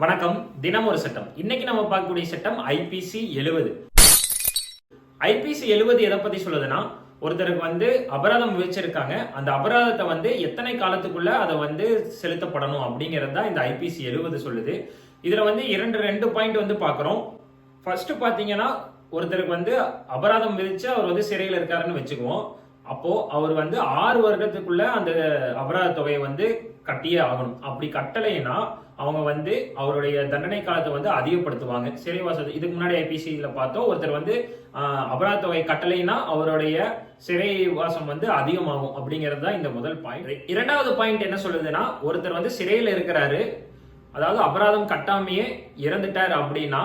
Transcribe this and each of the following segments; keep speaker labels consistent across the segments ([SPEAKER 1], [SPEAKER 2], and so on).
[SPEAKER 1] வணக்கம். தினம் ஒரு சட்டம். இன்னைக்கு நம்ம பார்க்கக்கூடிய சட்டம் ஐபிசி எழுவது. ஐபிசி எழுவது எதை பத்தி சொல்லுதுன்னா ஒருத்தருக்கு வந்து அபராதம் விதிச்சிருக்காங்க. அந்த அபராதத்தை வந்து எத்தனை காலத்துக்குள்ள அதை வந்து செலுத்தப்படணும் அப்படிங்கிறது தான் இந்த ஐபிசி எழுவது சொல்லுது. இதுல வந்து இரண்டு ரெண்டு பாயிண்ட் வந்து பார்க்குறோம். ஃபர்ஸ்ட் பாத்தீங்கன்னா ஒருத்தருக்கு வந்து அபராதம் விதிச்சு அவர் வந்து சிறையில் இருக்காருன்னு வச்சுக்குவோம். அப்போ அவர் வந்து ஆறு வருடத்துக்குள்ள அந்த அபராத தொகையை வந்து கட்டியே ஆகணும். அப்படி கட்டலைன்னா அவங்க வந்து அவருடைய தண்டனை காலத்தை வந்து அதிகப்படுத்துவாங்க. சிறைவாசம் இதுக்கு முன்னாடி ஐபிசியில் பார்த்தோம் ஒருத்தர் வந்து அபராத தொகை கட்டலைன்னா அவருடைய சிறைவாசம் வந்து அதிகமாகும் அப்படிங்கிறது தான் இந்த முதல் பாயிண்ட் இரண்டாவது பாயிண்ட் என்ன சொல்லுதுன்னா ஒருத்தர் வந்து சிறையில் இருக்கிறாரு அதாவது அபராதம் கட்டாமையே இறந்துட்டார் அப்படின்னா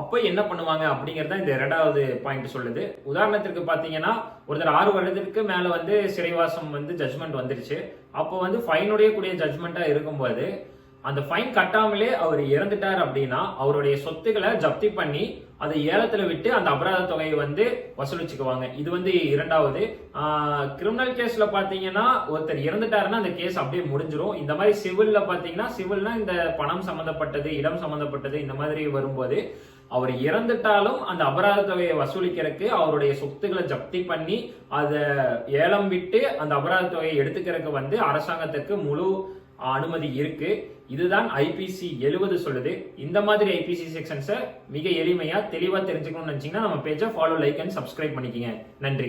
[SPEAKER 1] அப்போ என்ன பண்ணுவாங்க அப்படிங்கிறது தான் இந்த இரண்டாவது பாயிண்ட் சொல்லுது. உதாரணத்திற்கு பார்த்தீங்கன்னா ஒருத்தர் ஆறு வருடத்திற்கு மேலே வந்து சிறைவாசம் வந்து ஜட்மெண்ட் வந்துருச்சு. அப்போ வந்து ஃபைனுடைய கூடிய ஜட்மெண்டா இருக்கும்போது அந்த ஃபைன் கட்டாமலே அவர் இறந்துட்டார் அப்படின்னா அவருடைய சொத்துக்களை ஜப்தி பண்ணி அதை ஏலத்துல விட்டு அந்த அபராத தொகையை வந்து வசூலிச்சுக்குவாங்க. இது வந்து இரண்டாவது. கிரிமினல் கேஸ்ல பாத்தீங்கன்னா ஒருத்தர் இறந்துட்டாருன்னா அந்த கேஸ் அப்படியே முடிஞ்சிடும் இந்த மாதிரி சிவில்ல பாத்தீங்கன்னா சிவில்னா இந்த பணம் சம்பந்தப்பட்டது இடம் சம்பந்தப்பட்டது இந்த மாதிரி வரும்போது அவர் இறந்துட்டாலும் அந்த அபராத தொகையை வசூலிக்கிறதுக்கு அவருடைய சொத்துக்களை ஜப்தி பண்ணி அதை ஏலம் விட்டு அந்த அபராத தொகையை எடுத்துக்கிறதுக்கு வந்து அரசாங்கத்துக்கு முழு அனுமதி இருக்கு. இதுதான் ஐபிசி எழுவது சொல்லுது. இந்த மாதிரி ஐபிசி செக்ஷன்ஸை மிக எளிமையா தெளிவா தெரிஞ்சுக்கணும்னு நினைச்சீங்கன்னா நம்ம பேஜை ஃபாலோ லைக் அண்ட் சப்ஸ்கிரைப் பண்ணிக்கங்க. நன்றி.